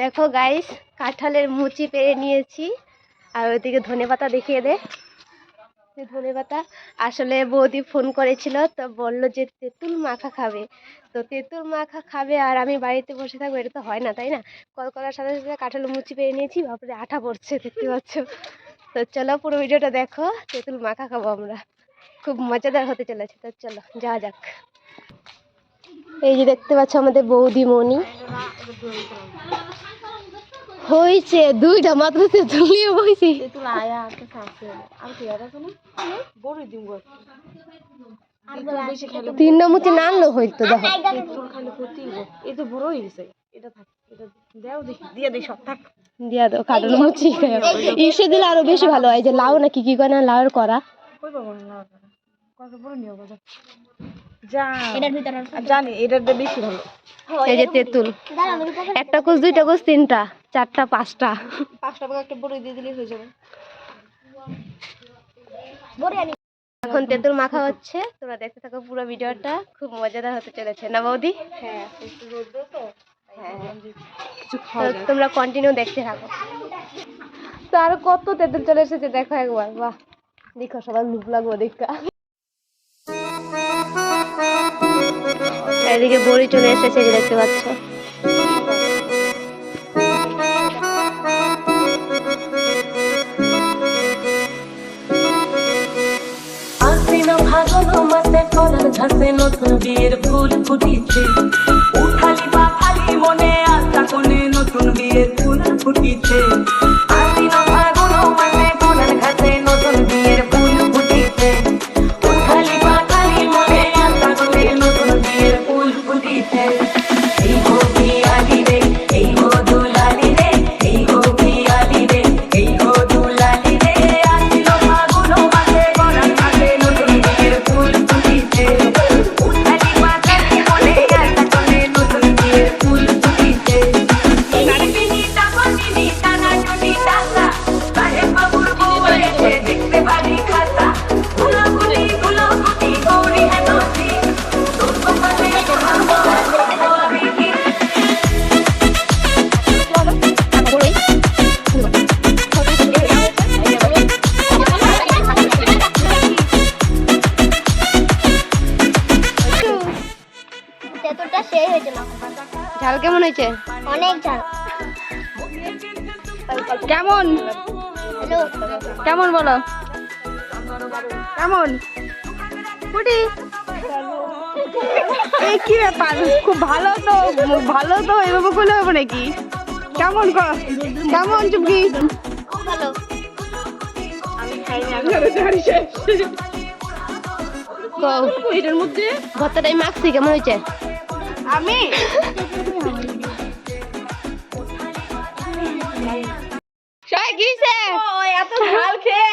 দেখো গাইস কাঁঠালের মুচি পেরে নিয়েছি। আর ওইদিকে ধনে পাতা দেখিয়ে দে। ধনে পাতা আসলে বৌদি ফোন করেছিল, তো বলল যে তেঁতুল মাখা খাবে। তো তেঁতুল মাখা খাবে আর আমি বাড়িতে বসে থাকব, এটা তো হয় না, তাই না? কল করার সাথে সাথে কাঁঠালের মুচি পেরে নিয়েছি, বাপরে আঠা পড়ছে, দেখতে পাচ্ছ? তো চলো পুরো ভিডিওটা দেখো, তেঁতুল মাখা খাব আমরা। খুব মজাদার হতে চলেছে, তো চলো যাওয়া যাক। এই যে দেখতে পাচ্ছ আমাদের বৌদি হয়েছে দুইটা মাত্র তেঁতুলিয়ে বইছি। তেঁতুল আয়া আছে খাচ্ছে আর কি আর আছে না? বড় দিম গো তেঁতুল বেশি খেলে তিন না আনলো হইতো দেখো। তেঁতুল খালি ক্ষতি এই তো বড় গেছে এটা থাক এটা দেও দেখি। দিয়ে দেই সব থাক। দিয়া দাও কাঁঠাল মুচি ইসে দিলে আরও বেশি ভালো হয় যে লাউ নাকি কি কি করে না লাউয়ের করা কই না লাউ করা। কত বড় নিও যা এটার ভিতরে জানি এটার বেশি ভালো। এই যে তেঁতুল। একটা কোষ দুইটা কোষ তিনটা চারটা পাঁচটা। পাঁচটা একটা বড় দিয়ে দিলে হয়ে যাবে। এখন তেঁতুল মাখা হচ্ছে। তোমরা দেখতে থাকো পুরো ভিডিওটা। খুব মজাদার হতে চলেছে। না বৌদি? হ্যাঁ হ্যাঁ। তোমরা কন্টিনিউ দেখতে থাকো। তো আর কত তেঁতুল চলে এসেছে দেখো একবার। বাহ। দেখো সবার লুপ লাগবো দেখা। এদিকে বড়ি চলে এসেছে যে দেখতে পাচ্ছ। ফাগুন মাসে করার ঘাসে নতুন বিয়ের ফুল ফুটিছে। তেঁতুলটা সেই হয়েছে না। ঝাল কেমন হয়েছে? অনেক ঝাল। কেমন? হ্যালো। কেমন বলো? কেমন? কুটি এই কি ব্যাপার? খুব ভালো তো ভালো তো এভাবে করলে হবে নাকি? কেমন কেমন চুপকি? ভালো ভর্তাটাই মাখছি কেমন হয়েছে? আমি? সবাই গিয়েছে? এত ঝাল খেয়ে